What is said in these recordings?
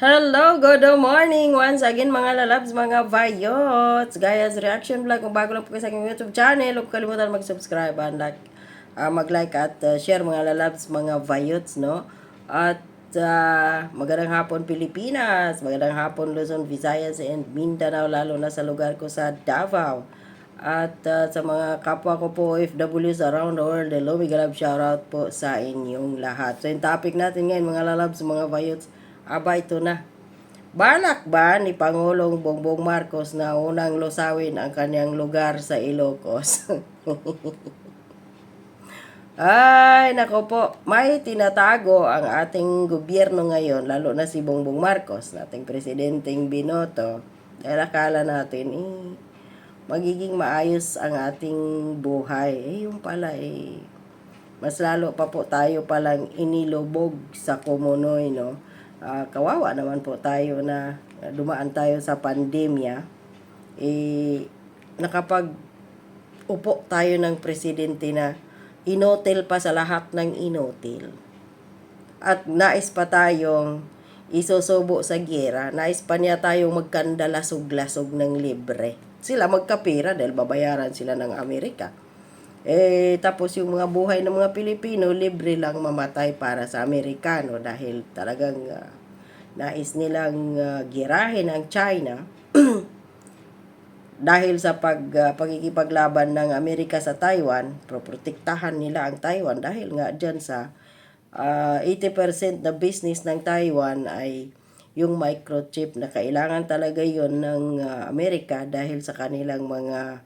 Hello, good morning once again mga lalabs, mga vayots. Gayas reaction vlog. Kung bago lang po kayo sa aking YouTube channel, huwag kalimutan mag-subscribe and like, ah, mag-like at ah, share mga lalabs, mga vayots, no? At ah, magandang hapon Pilipinas, magandang hapon Luzon, Visayas, and Mindanao, lalo na sa lugar ko sa Davao. At ah, sa mga kapwa ko po OFWs around the world, hello, mega love shoutout po sa inyong lahat. So yung topic natin ngayon mga lalabs, mga vayots, aba ito na. Balak ba ni Pangulong Bongbong Marcos na unang lusawin ang kanyang lugar sa Ilocos? Ay, nako po, may tinatago ang ating gobyerno ngayon, lalo na si Bongbong Marcos, nating presidenteng binoto. Dahil akala natin, eh, magiging maayos ang ating buhay. Eh, yung pala, eh, mas lalo pa po tayo palang inilubog sa kumunoy, no? Ah, kawawa naman po tayo na dumaan tayo sa pandemya. Eh, nakapag upo tayo ng presidente na inotel pa sa lahat ng inotel. At nais pa tayong isusubo sa gera, nais pa niya tayong magkandalasog-lasog ng libre. Sila magkapira dahil babayaran sila ng Amerika. Eh, tapos yung mga buhay ng mga Pilipino, libre lang mamatay para sa Amerikano dahil talagang ah, nais nilang ah, girahin ang China dahil sa pag ah, pagkikipaglaban ng Amerika sa Taiwan, proprotektahan nila ang Taiwan dahil nga dyan sa ah, 80% na business ng Taiwan ay yung microchip na kailangan talaga yon ng ah, Amerika dahil sa kanilang mga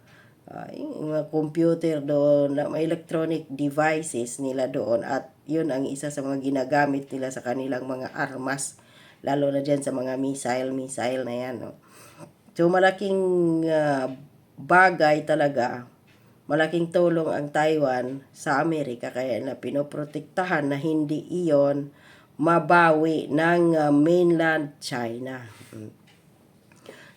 ah, yung mga computer doon, na may electronic devices nila doon. At yun ang isa sa mga ginagamit nila sa kanilang mga armas. Lalo na dyan sa mga missile missile na yan no? so malaking ah, bagay talaga. Malaking tulong ang Taiwan sa Amerika. Kaya na pinoprotektahan na hindi iyon mabawi ng ah, mainland China. Mm.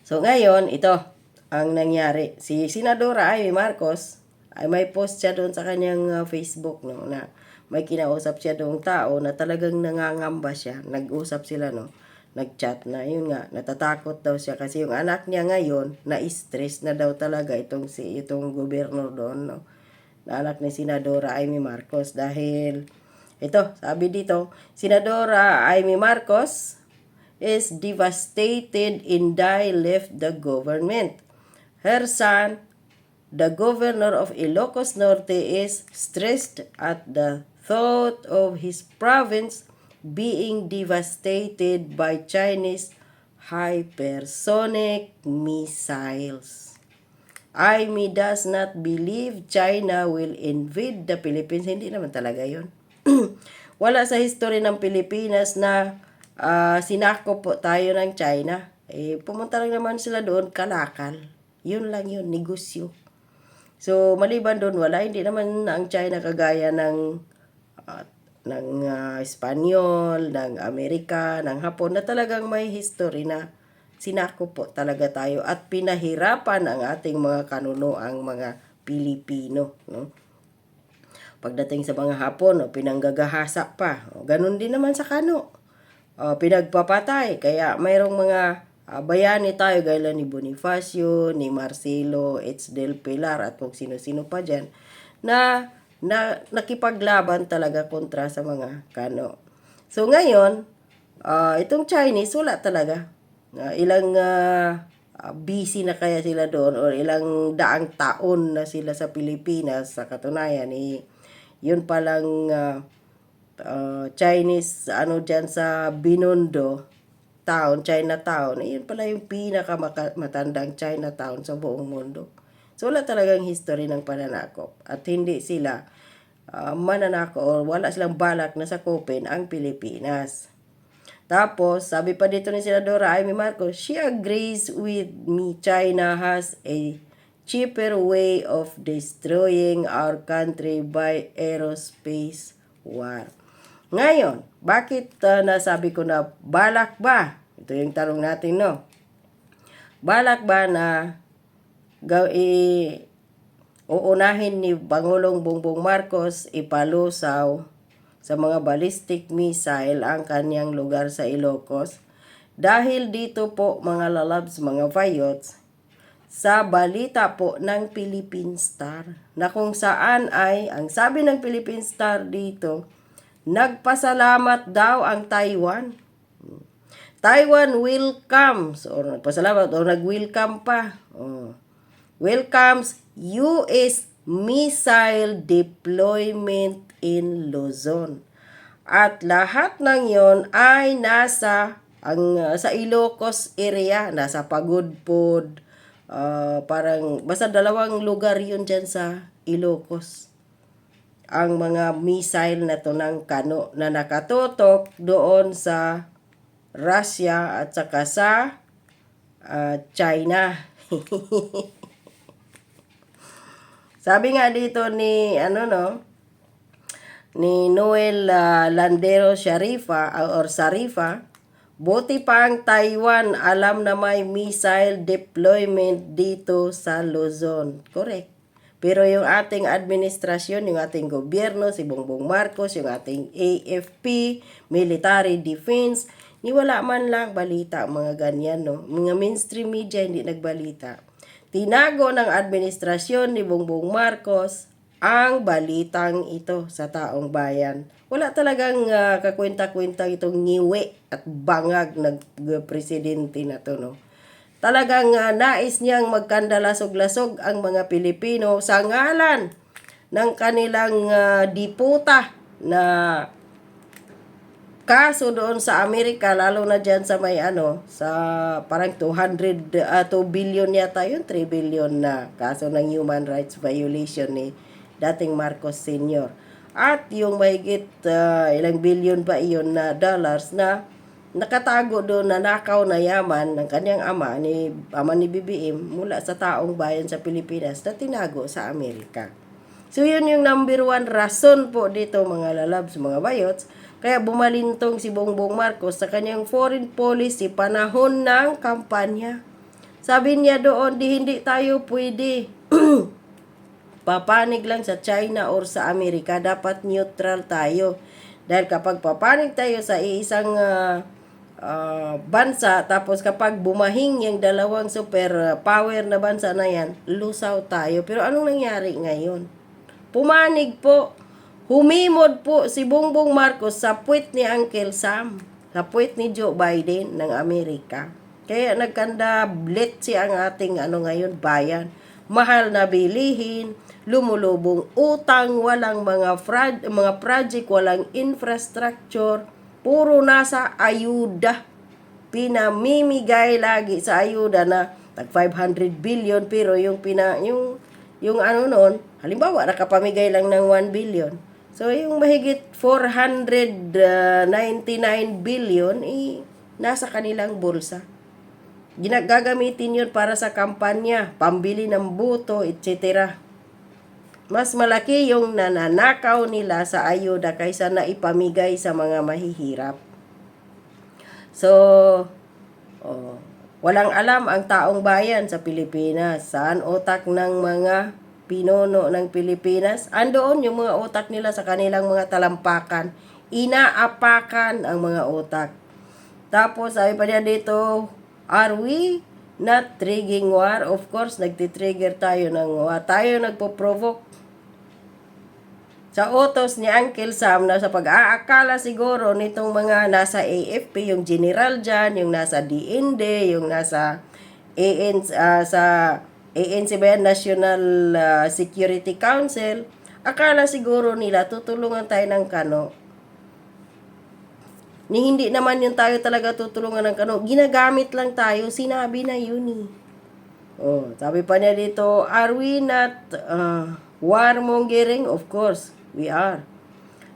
So ngayon, ito ang nangyari. Si Senadora Amy Marcos ay may post siya doon sa kanyang uh, Facebook no na may kinausap siya doong tao na talagang nangangamba siya. Nag-usap sila no. Nag-chat na yun nga natatakot daw siya kasi yung anak niya ngayon na stress na daw talaga itong si itong gobernador doon no. Na anak ni Senadora Amy Marcos dahil ito, sabi dito, Senadora Amy Marcos is devastated Inday left the government. Her son, the governor of Ilocos Norte, is stressed at the thought of his province being devastated by Chinese hypersonic missiles. Amy does not believe China will invade the Philippines. Hindi naman talaga yon. Wala sa history ng Pilipinas na ah, sinako po tayo ng China. Eh, pumunta lang naman sila doon, kalakal. Yun lang yun, negosyo. So, maliban doon, wala. Hindi naman ang China kagaya ng ah, ng ah, Espanyol, ng Amerika, ng Hapon, na talagang may history na sinako po talaga tayo at pinahirapan ang ating mga kanuno, ang mga Pilipino. No? Pagdating sa mga Hapon, o, pinanggagahasa pa. O, ganun din naman sa kano. O, pinagpapatay. Kaya mayroong mga ah, bayani tayo gaya ni Bonifacio, ni Marcelo, H. Del Pilar at kung sino-sino pa dyan na, na nakipaglaban talaga kontra sa mga kano. So ngayon, ah, itong Chinese wala talaga. Ah, ilang ah, busy na kaya sila doon or ilang daang taon na sila sa Pilipinas sa katunayan eh yun palang ah, ah, Chinese ano diyan sa Binondo town, Chinatown, eh, yun pala yung pinakamatandang Chinatown sa buong mundo. So wala talagang history ng pananakop at hindi sila ah, mananako o wala silang balak na sakupin ang Pilipinas. Tapos, sabi pa dito ni Senadora Amy Marcos, she agrees with me China has a cheaper way of destroying our country by aerospace war. Ngayon, bakit uh, nasabi ko na balak ba? Ito yung tanong natin, no? Balak ba na gaw i uunahin ni Pangulong Bongbong Marcos ipalusaw sa mga ballistic missile ang kanyang lugar sa Ilocos Dahil dito po mga lalabs, mga vayots, sa balita po ng Philippine Star na kung saan ay, ang sabi ng Philippine Star dito, nagpasalamat daw ang Taiwan. Taiwan welcomes or nagpasalamat or nag-welcome pa. Oh. Welcomes US missile deployment in Luzon. At lahat ng yon ay nasa ang uh, sa Ilocos area, nasa Pagudpod, uh, parang basta dalawang lugar yun dyan sa Ilocos. Ang mga missile na to ng kano na nakatutok doon sa Russia at saka sa uh, China. Sabi nga dito ni ano no ni Noel uh, Landero Sharifa uh, or Sarifa, buti pa ang Taiwan alam na may missile deployment dito sa Luzon. Correct. Pero yung ating administrasyon, yung ating gobyerno, si Bongbong Marcos, yung ating AFP, military defense, ni wala man lang balita mga ganyan, no? Mga mainstream media hindi nagbalita. Tinago ng administrasyon ni Bongbong Marcos ang balitang ito sa taong bayan. Wala talagang uh, kakwenta-kwenta itong ngiwi at bangag ng presidente na to, no? Talagang uh, nais niyang magkandalasog-lasog ang mga Pilipino sa ngalan ng kanilang uh, diputa na kaso doon sa Amerika, lalo na dyan sa may ano, sa parang 200, uh, 2 billion yata yun, 3 billion na kaso ng human rights violation ni dating Marcos Sr. At yung mahigit uh, ilang billion pa iyon na dollars na nakatago doon na nakaw na yaman ng kanyang ama ni ama ni BBM mula sa taong bayan sa Pilipinas na tinago sa Amerika. So yun yung number one rason po dito mga lalabs, mga bayots, kaya bumalintong si Bongbong Marcos sa kanyang foreign policy panahon ng kampanya. Sabi niya doon, di hindi tayo pwede papanig lang sa China or sa Amerika, dapat neutral tayo. Dahil kapag papanig tayo sa isang uh, uh, bansa, tapos kapag bumahing yung dalawang super power na bansa na yan, lusaw tayo. Pero anong nangyari ngayon? Pumanig po, humimod po si Bongbong Marcos sa puwit ni Uncle Sam, sa puwit ni Joe Biden ng Amerika. Kaya nagkanda blitz ang ating ano ngayon bayan. Mahal na bilihin, lumulubong utang, walang mga fraud, mga project, walang infrastructure, puro nasa ayuda. Pinamimigay lagi sa ayuda na tag 500 billion pero yung pina yung yung ano noon, halimbawa nakapamigay lang ng 1 billion. So yung mahigit 499 billion eh, nasa kanilang bulsa. Ginagagamitin yun para sa kampanya, pambili ng boto, etc. Mas malaki yung nananakaw nila sa ayuda kaysa na ipamigay sa mga mahihirap. So, oh, walang alam ang taong bayan sa Pilipinas. Saan otak ng mga pinuno ng Pilipinas? Andoon yung mga otak nila sa kanilang mga talampakan. Inaapakan ang mga otak. Tapos, sabi pa niya dito, are we not triggering war? Of course, nagtitrigger tayo ng war. Tayo nagpo-provoke sa utos ni Uncle Sam na sa pag-aakala siguro nitong mga nasa AFP, yung general dyan, yung nasa DND, yung nasa AN, uh, sa ANC ba yan, National uh, Security Council, akala siguro nila tutulungan tayo ng kano. Ni hindi naman yung tayo talaga tutulungan ng kano. Ginagamit lang tayo, sinabi na yun eh. Oh, sabi pa niya dito, are we not uh, warmongering? Of course. We are.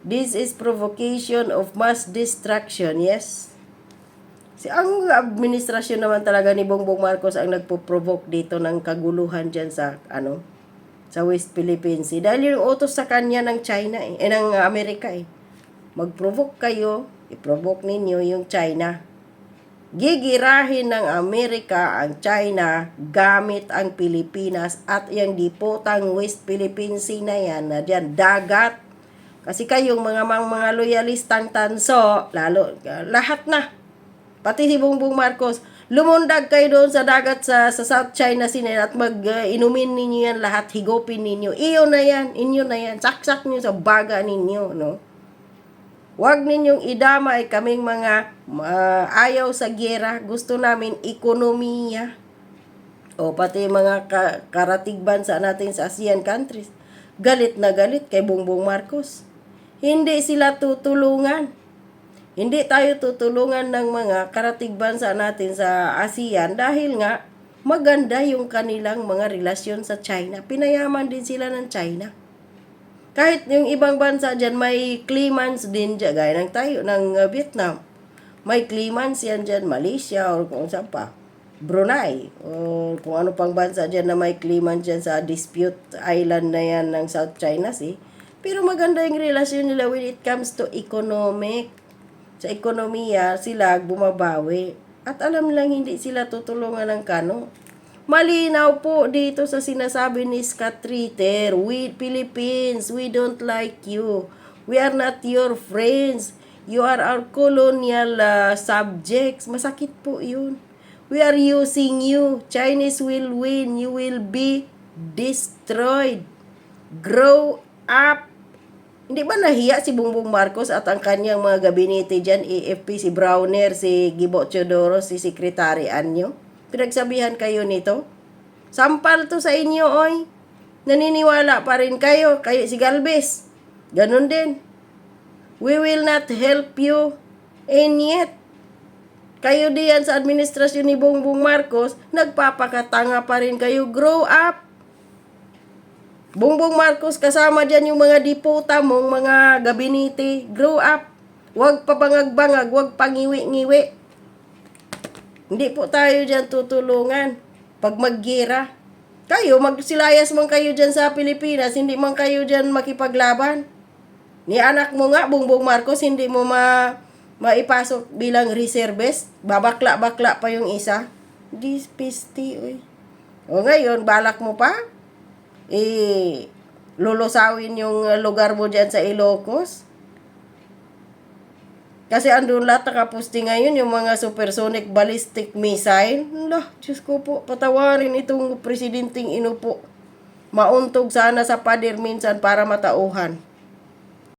This is provocation of mass destruction, yes. Si ang administrasyon naman talaga ni Bongbong Marcos ang nagpo-provoke dito ng kaguluhan diyan sa ano sa West Philippines. Sea. Dahil yung utos sa kanya ng China eh, eh ng Amerika eh. Mag-provoke kayo, i-provoke ninyo yung China. Gigirahin ng Amerika ang China gamit ang Pilipinas at yung diputang West Philippine Sea na yan na diyan dagat. Kasi kayong mga mga, mga loyalistang tanso, lalo lahat na Pati si Bongbong Marcos, lumundag kayo doon sa dagat sa, sa South China Sea at mag-inumin ninyo yan lahat, higopin ninyo. Iyo na yan, inyo na yan. Saksak nyo sa baga ninyo, no? Huwag ninyong idamay kaming mga ah, ayaw sa gera. Gusto namin ekonomiya. O pati mga ka- karatig bansa natin sa ASEAN countries. Galit na galit kay Bongbong Marcos. Hindi sila tutulungan. Hindi tayo tutulungan ng mga karatig bansa natin sa ASEAN dahil nga maganda yung kanilang mga relasyon sa China. Pinayaman din sila ng China. Kahit yung ibang bansa dyan, may claimants din dyan, gaya ng tayo, ng uh, Vietnam. May claimants yan dyan, Malaysia, or kung saan pa. Brunei, o kung ano pang bansa dyan na may claimants dyan sa dispute island na yan ng South China Sea. Pero maganda yung relasyon nila when it comes to economic. Sa ekonomiya, sila bumabawi. At alam lang, hindi sila tutulungan ng kano. Malinaw po dito sa sinasabi ni Scott Ritter, we Philippines, we don't like you. We are not your friends. You are our colonial uh, subjects. Masakit po yun. We are using you. Chinese will win. You will be destroyed. Grow up. Hindi ba nahiya si Bongbong Marcos at ang kanyang mga gabinete dyan, AFP, si Browner, si Gibo Teodoro, si Secretary Anyo? Pinagsabihan kayo nito? Sampal to sa inyo, oy. Naniniwala pa rin kayo, kayo si Galvez. Ganon din. We will not help you. And yet, kayo diyan sa administrasyon ni Bongbong Marcos, nagpapakatanga pa rin kayo. Grow up. Bongbong Marcos, kasama dyan yung mga diputa mong mga gabinete. Grow up. Huwag pabangagbangag, huwag pangiwi-ngiwi. Hindi po tayo dyan tutulungan. Pag maggira. Kayo, magsilayas man kayo dyan sa Pilipinas, hindi man kayo dyan makipaglaban. Ni anak mo nga, Bongbong Marcos, hindi mo ma maipasok bilang reservist. Babakla-bakla pa yung isa. Dispisti, uy. O ngayon, balak mo pa? Eh, lulusawin yung uh, lugar mo dyan sa Ilocos? Kasi andun lahat nakapusti ngayon yung mga supersonic ballistic missile. Lah, Diyos ko po, patawarin itong presidenteng inupo. Mauntog sana sa pader minsan para matauhan.